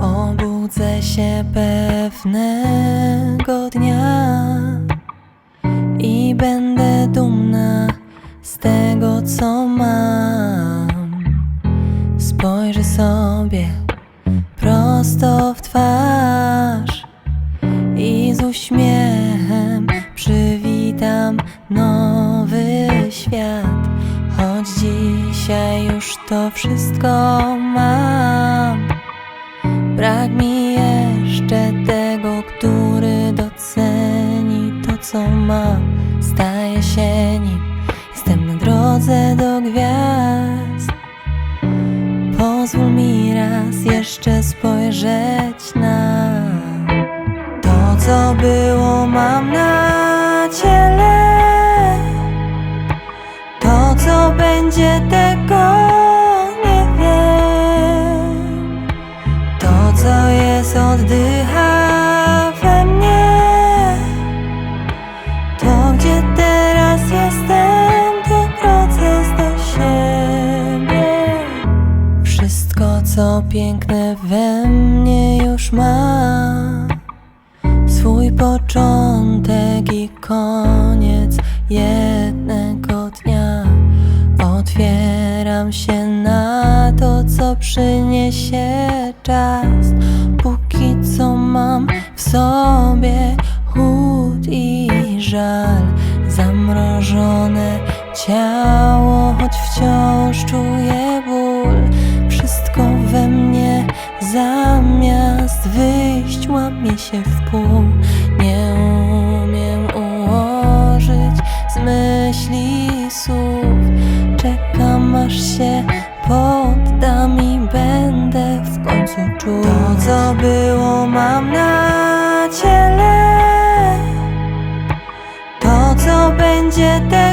Obudzę się pewnego dnia i będę dumna z tego, co mam. Nowy świat. Choć dzisiaj już to wszystko mam. Brak mi jeszcze tego, który doceni to, co ma. Staję się nim, jestem na drodze do gwiazd. Pozwól mi raz jeszcze spojrzeć na to, co było, mam na będzie, tego nie wiem. To, co jest, oddycha we mnie. To, gdzie teraz jestem, to proces do siebie. Wszystko, co piękne we mnie już ma swój początek i koniec jednego Się na to, co przyniesie czas. Póki co mam w sobie chłód i żal. Zamrożone ciało, choć wciąż czuję ból. Wszystko we mnie zamiast wyjść łamie się w pół. Nie umiem ułożyć z myśli słów. Aż się poddam i będę w końcu czuł to, co było, mam na ciele. To, co będzie, tego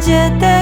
co będzie,